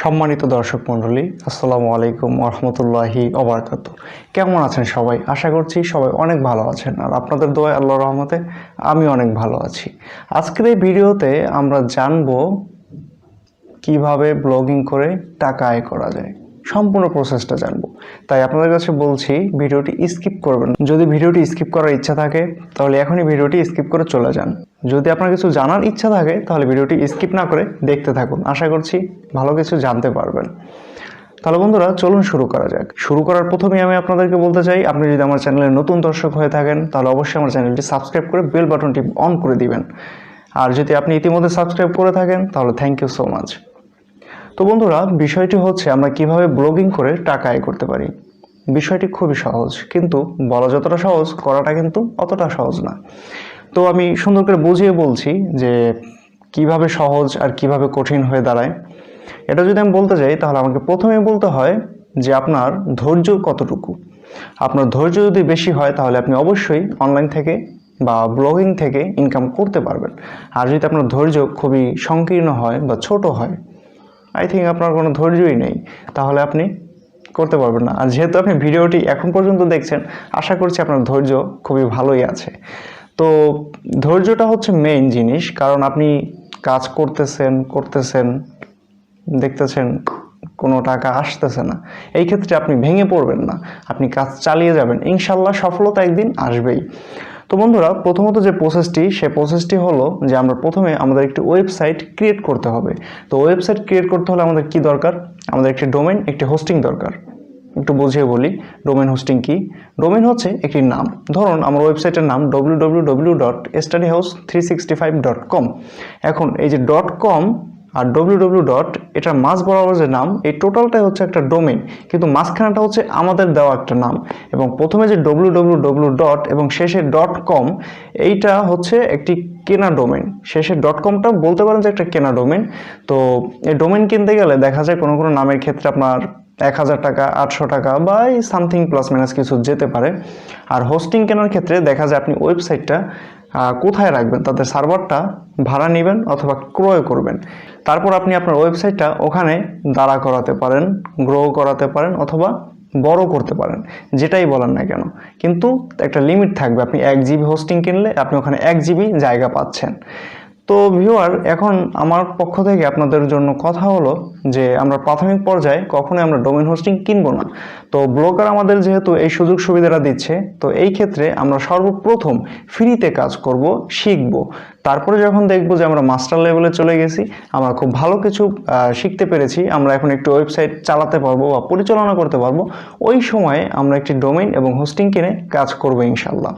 সম্মানিত দর্শক মণ্ডলী, আসসালামু আলাইকুম রহমতুল্লাহি অবরাকাত কেমন আছেন সবাই? আশা করছি সবাই অনেক ভালো আছেন। আর আপনাদের দোয়া আল্লাহ রহমতে আমি অনেক ভালো আছি। আজকের এই ভিডিওতে আমরা জানব কীভাবে ব্লগিং করে টাকা আয় করা যায়। সম্পূর্ণ প্রসেসটা জানব। তাই আপনাদের কাছে বলছি, ভিডিওটি স্কিপ করবেন যদি ভিডিওটি স্কিপ করার ইচ্ছা থাকে, তাহলে এখনই ভিডিওটি স্কিপ করে চলে যান। যদি আপনার কিছু জানার ইচ্ছা থাকে, তাহলে ভিডিওটি স্কিপ না করে দেখতে থাকুন। আশা করছি ভালো কিছু জানতে পারবেন। তাহলে বন্ধুরা, চলুন শুরু করা যাক। শুরু করার প্রথমেই আমি আপনাদেরকে বলতে চাই, আপনি যদি আমার চ্যানেলে নতুন দর্শক হয়ে থাকেন, তাহলে অবশ্যই আমার চ্যানেলটি সাবস্ক্রাইব করে বেল বাটনটি অন করে দিবেন। আর যদি আপনি ইতিমধ্যে সাবস্ক্রাইব করে থাকেন, তাহলে থ্যাংক ইউ সো মাচ তো বন্ধুরা, বিষয়টি হচ্ছে আমরা কীভাবে ব্লগিং করে টাকা আয় করতে পারি। বিষয়টি খুবই সহজ, কিন্তু বলা যতটা সহজ, করাটা কিন্তু অতটা সহজ না। তো আমি সুন্দর করে বুঝিয়ে বলছি যে কীভাবে সহজ আর কীভাবে কঠিন হয়ে দাঁড়ায়। এটা যদি আমি বলতে যাই, তাহলে আমাকে প্রথমেই বলতে হয় যে আপনার ধৈর্য কতটুকু? আপনার ধৈর্য যদি বেশি হয়, তাহলে আপনি অবশ্যই অনলাইন থেকে বা ব্লগিং থেকে ইনকাম করতে পারবেন। আর যদি আপনার ধৈর্য খুবই সংকীর্ণ হয় বা ছোট হয় আই থিঙ্ক আপনার কোনো ধৈর্যই নেই, তাহলে আপনি করতে পারবেন না। আর যেহেতু আপনি ভিডিওটি এখন পর্যন্ত দেখছেন, আশা করছি আপনার ধৈর্য খুবই ভালোই আছে। তো ধৈর্যটা হচ্ছে মেইন জিনিস, কারণ আপনি কাজ করতেছেন করতেছেন, দেখতেছেন কোনো টাকা আসতেছে না। এই ক্ষেত্রে আপনি ভেঙে পড়বেন না, আপনি কাজ চালিয়ে যাবেন। ইনশাল্লাহ সফলতা একদিন আসবেই। তো বন্ধুরা, প্রথমত যে প্রসেসটি সে প্রসেসটি হলো যে আমরা প্রথমে আমাদের একটি ওয়েবসাইট ক্রিয়েট করতে হবে। তো ওয়েবসাইট ক্রিয়েট করতে হলে আমাদের কি দরকার? আমাদের একটি ডোমেন একটি হোস্টিং দরকার। একটু বুঝিয়ে বলি ডোমেন হোস্টিং কি? ডোমেন হচ্ছে একটি নাম। ধরুন আমার ওয়েবসাইটের নাম W W house three sixty five dot com এখন এই যে ডট কম আর ডব্লিউ ডব্লিউ ডট এটার মাঝ বরাবর যে নাম, এই টোটালটাই হচ্ছে একটা ডোমেন কিন্তু মাঝখানাটা হচ্ছে আমাদের দেওয়া একটা নাম। এবং প্রথমে যে ডব্লিউ ডব্লিউ ডব্লিউ ডট এবং শেষে ডট কম এইটা হচ্ছে একটি কেনা ডোমেন শেষে ডট কমটা বলতে পারেন যে একটা কেনা ডোমেন তো এই ডোমেন কিনতে গেলে দেখা যায় কোনো কোনো নামের ক্ষেত্রে আপনার এক হাজার টাকা, আটশো টাকা বা এই সামথিং প্লাস মাইনাস কিছু যেতে পারে। আর হোস্টিং কেনার ক্ষেত্রে দেখা যায় আপনি ওয়েবসাইটটা কোথায় রাখবেন, তাদের সার্ভারটা ভাড়া নেবেন অথবা ক্রয় করবেন। তারপর আপনি আপনার ওয়েবসাইটটা ওখানে দাঁড়া করাতে পারেন গ্রো করাতে পারেন অথবা বড় করতে পারেন, যেটাই বলেন না কেন। কিন্তু একটা লিমিট থাকবে, আপনি এক জিবি হোস্টিং কিনলে আপনি ওখানে এক জিবি জায়গা পাচ্ছেন। তো ভিউয়ার এখন আমার পক্ষ থেকে আপনাদের জন্য কথা হলো যে আমরা প্রাথমিক পর্যায়ে কখনোই আমরা ডোমেন হোস্টিং কিনবো না। তো ব্লগার আমাদের যেহেতু এই সুযোগ সুবিধাটা দিচ্ছে, তো এই ক্ষেত্রে আমরা সর্বপ্রথম ফ্রিতে কাজ করব, শিখব। তারপরে যখন দেখব যে আমরা মাস্টার লেভেলে চলে গেছি, আমরা খুব ভালো কিছু শিখতে পেরেছি, আমরা এখন একটি ওয়েবসাইট চালাতে পারব বা পরিচালনা করতে পারব, ওই সময়ে আমরা একটি ডোমেইন এবং হোস্টিং কিনে কাজ করব ইনশাল্লাহ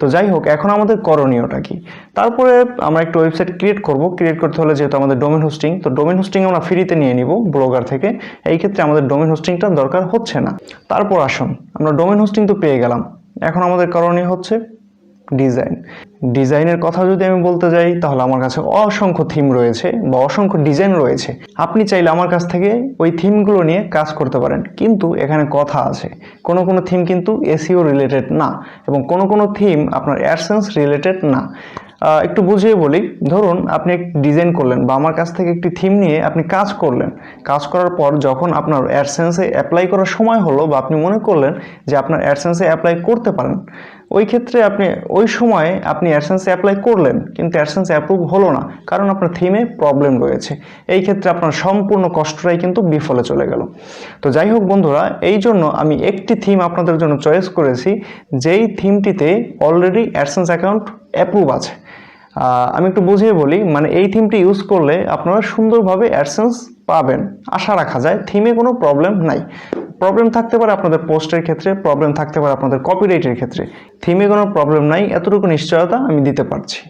তো যাই হোক, এখন আমাদের করণীয়টা কি? তারপরে আমরা একটু ওয়েবসাইট ক্রিয়েট করব। ক্রিয়েট করতে হলে যেহেতু আমাদের ডোমেন হোস্টিং তো ডোমেন হোস্টিং আমরা ফ্রিতে নিয়ে নিব ব্লগার থেকে। এই ক্ষেত্রে আমাদের ডোমেন হোস্টিংটা দরকার হচ্ছে না। তারপর আসুন, আমরা ডোমেন হোস্টিং তো পেয়ে গেলাম। এখন আমাদের করণীয় হচ্ছে ডিজাইন। ডিজাইনের কথা যদি আমি বলতে যাই, তাহলে আমার কাছে অসংখ্য থিম রয়েছে বা অসংখ্য ডিজাইন রয়েছে। আপনি চাইলে আমার কাছ থেকে ওই থিমগুলো নিয়ে কাজ করতে পারেন। কিন্তু এখানে কথা আছে। কোনো কোনো থিম কিন্তু এসিও রিলেটেড না এবং কোনো কোনো থিম আপনার অ্যাডসেন্স রিলেটেড না। একটু বুঝিয়ে বলি। ধরুন, আপনি একটি ডিজাইন করলেন বা আমার কাছ থেকে একটি থিম নিয়ে আপনি কাজ করলেন। কাজ করার পর যখন আপনার অ্যাডসেন্সে অ্যাপ্লাই করার সময় হলো বা আপনি মনে করলেন যে আপনার অ্যাডসেন্সে অ্যাপ্লাই করতে পারেন ওই ক্ষেত্রে আপনি, ওই সময়ে আপনি অ্যাডসেন্সে অ্যাপ্লাই করলেন, কিন্তু অ্যাডসেন্স অ্যাপ্রুভ হলো না, কারণ আপনার থিমে প্রবলেম রয়েছে। এই ক্ষেত্রে আপনার সম্পূর্ণ কষ্টটাই কিন্তু বিফলে চলে গেল। তো যাই হোক বন্ধুরা, এই জন্য আমি একটি থিম আপনাদের জন্য চয়েস করেছি, যেই থিমটিতে অলরেডি অ্যাডসেন্স অ্যাকাউন্ট অ্যাপ্রুভ আছে। আমি একটু বুঝিয়ে বলি মানে এই থিমটি ইউজ করলে আপনারা সুন্দরভাবে অ্যাডসেন্স পাবেন। আশা রাখা যায়, থিমে কোনো প্রবলেম নাই। প্রবলেম থাকতে পারে আপনাদের পোস্টের ক্ষেত্রে প্রবলেম থাকতে পারে আপনাদের কপিরাইটের ক্ষেত্রে। থিমে কোনো প্রবলেম নাই, এতটুকু নিশ্চয়তা আমি দিতে পারছি।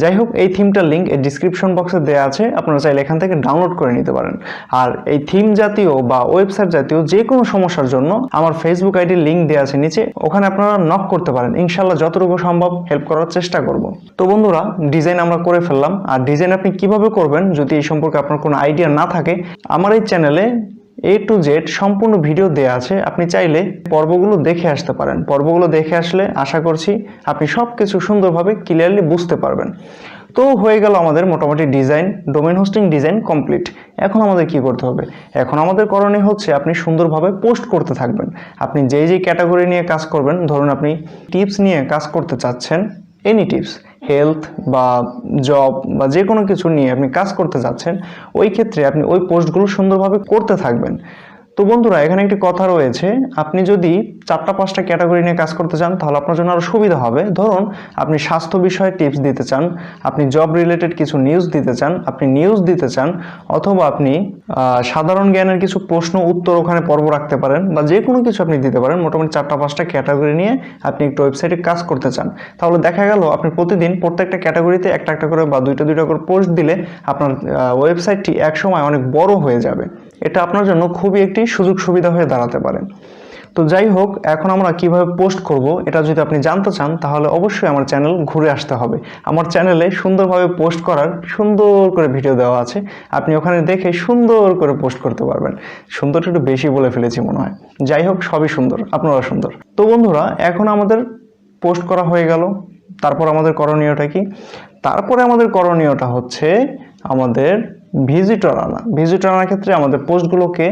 যাই হোক, এই থিমটার লিঙ্ক এই ডিসক্রিপশন বক্সে দেওয়া আছে, আপনারা চাইলে এখান থেকে ডাউনলোড করে নিতে পারেন। আর এই থিম জাতীয় বা ওয়েবসাইট জাতীয় যে কোনো সমস্যার জন্য আমার ফেসবুক আইডির লিঙ্ক দেওয়া আছে নিচে, ওখানে আপনারা নক করতে পারেন। ইনশাল্লাহ যতটুকু সম্ভব হেল্প করার চেষ্টা করব। তো বন্ধুরা ডিজাইন আমরা করে ফেললাম। আর ডিজাইন আপনি কীভাবে করবেন যদি এই সম্পর্কে আপনার কোনো আইডিয়া না থাকে, আমার এই চ্যানেলে এ টু জেড সম্পূর্ণ ভিডিও দেওয়া আছে। আপনি চাইলে পর্বগুলো দেখে আসতে পারেন। পর্বগুলো দেখে আসলে আশা করছি আপনি সব কিছু সুন্দরভাবে ক্লিয়ারলি বুঝতে পারবেন। তো হয়ে গেল আমাদের মোটামুটি design domain hosting design complete এখন আমাদের কি করতে হবে? এখন আমাদের করণীয় হচ্ছে আপনি সুন্দরভাবে পোস্ট করতে থাকবেন। আপনি যেই যেই ক্যাটাগরি নিয়ে কাজ করবেন, ধরুন আপনি টিপস নিয়ে কাজ করতে চাচ্ছেন এনি টিপস হেলথ বা জব বা যে কোনো কিছু নিয়ে আপনি কাজ করতে যাচ্ছেন, ওই ক্ষেত্রে আপনি ওই পোস্টগুলো সুন্দরভাবে করতে থাকবেন। তো বন্ধুরা, এখানে একটি কথা রয়েছে। আপনি যদি চারটা, পাঁচটা ক্যাটাগরি নিয়ে কাজ করতে চান, তাহলে আপনার জন্য আরও সুবিধা হবে। ধরুন, আপনি স্বাস্থ্য বিষয়ে টিপস দিতে চান, আপনি জব রিলেটেড কিছু নিউজ দিতে চান, আপনি নিউজ দিতে চান, অথবা আপনি সাধারণ জ্ঞানের কিছু প্রশ্ন, উত্তর ওখানে পর্ব রাখতে পারেন, বা যে কোনো কিছু আপনি দিতে পারেন, মোটামুটি চারটা, পাঁচটা ক্যাটাগরি নিয়ে আপনি একটু ওয়েবসাইটে কাজ করতে চান। তাহলে দেখা গেল, আপনি প্রতিদিন প্রত্যেকটা ক্যাটাগরিতে একটা একটা করে বা দুইটা দুইটা করে পোস্ট দিলে আপনার ওয়েবসাইটটি একসময় অনেক বড় হয়ে যাবে। এটা আপনার জন্য খুবই একটি সুযোগ সুবিধা হয়ে দাঁড়াতে পারে। তো যাই হোক, এখন আমরা কীভাবে পোস্ট করব এটা যদি আপনি জানতে চান, তাহলে অবশ্যই আমার চ্যানেল ঘুরে আসতে হবে। আমার চ্যানেলে সুন্দরভাবে পোস্ট করার সুন্দর করে ভিডিও দেওয়া আছে। আপনি ওখানে দেখে সুন্দর করে পোস্ট করতে পারবেন। সুন্দরটা একটু বেশি বলে ফেলেছি মনে হয়। যাই হোক, সবই সুন্দর আপনারা সুন্দর। তো বন্ধুরা, এখন আমাদের পোস্ট করা হয়ে গেল। তারপর আমাদের করণীয়টা কি? তারপরে আমাদের করণীয়টা হচ্ছে আমাদের ভিজিটর আনা। ভিজিটর আনার ক্ষেত্রে আমাদের পোস্টগুলোকে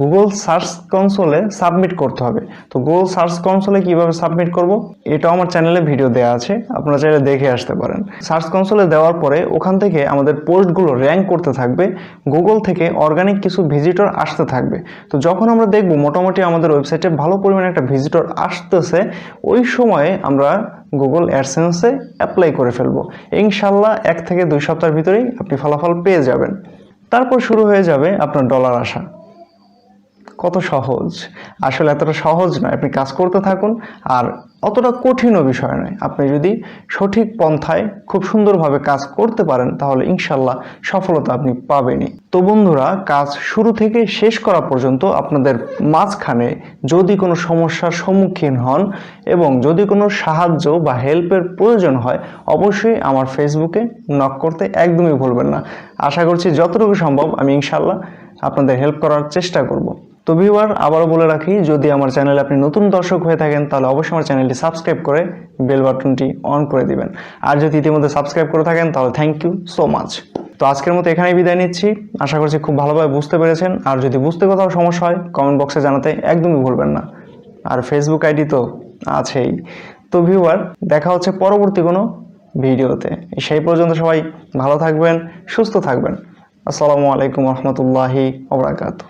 গুগল সার্চ কনসোলে সাবমিট করতে হবে। তো গুগল সার্চ কনসোলে কীভাবে সাবমিট করব? এটাও আমার চ্যানেলে ভিডিও দেওয়া আছে। আপনারা চাইলে দেখে আসতে পারেন। সার্চ কনসোলে দেওয়ার পরে ওখান থেকে আমাদের পোস্টগুলো র্যাঙ্ক করতে থাকবে। গুগল থেকে অর্গানিক কিছু ভিজিটর আসতে থাকবে। তো যখন আমরা দেখব মোটামুটি আমাদের ওয়েবসাইটে ভালো পরিমাণে একটা ভিজিটর আসতেছে, ওই সময়ে আমরা গুগল অ্যাডসেন্সে অ্যাপ্লাই করে ফেলব। ইনশাল্লাহ এক থেকে দুই সপ্তাহের ভিতরেই আপনি ফলাফল পেয়ে যাবেন। তারপর শুরু হয়ে যাবে আপনার ডলার আসা। কত সহজ? আসলে এতটা সহজ নয়। আপনি কাজ করতে থাকুন, আর অতটা কঠিনও বিষয় নয়। আপনি যদি সঠিক পন্থায় খুব সুন্দরভাবে কাজ করতে পারেন, তাহলে ইনশাল্লাহ সফলতা আপনি পাবেনই। তো বন্ধুরা, কাজ শুরু থেকে শেষ করা পর্যন্ত আপনাদের মাঝখানে যদি কোনো সমস্যার সম্মুখীন হন এবং যদি কোনো সাহায্য বা হেল্পের প্রয়োজন হয়, অবশ্যই আমার ফেসবুকে নক করতে একদমই ভুলবেন না। আশা করছি যতটুকু সম্ভব আমি ইনশাল্লাহ আপনাদের হেল্প করার চেষ্টা করব। তো ভিউয়ার, আবারও বলে রাখি, যদি আমার চ্যানেলে আপনি নতুন দর্শক হয়ে থাকেন, তাহলে অবশ্যই আমার চ্যানেলটি সাবস্ক্রাইব করে বেল বাটনটি অন করে দিবেন। আর যদি ইতিমধ্যে সাবস্ক্রাইব করে থাকেন, তাহলে থ্যাংক ইউ সো মাচ তো আজকের মতো এখানেই বিদায় নিচ্ছি। আশা করছি খুব ভালোভাবে বুঝতে পেরেছেন। আর যদি বুঝতে কোথাও সমস্যা হয় কমেন্ট বক্সে জানাতে একদমই ভুলবেন না। আর ফেসবুক আইডি তো আছেই। তো ভিউয়ার, দেখা হচ্ছে পরবর্তী কোনো ভিডিওতে। সেই পর্যন্ত সবাই ভালো থাকবেন, সুস্থ থাকবেন। আসসালামু আলাইকুম রহমতুল্লাহি ওবরাকাতু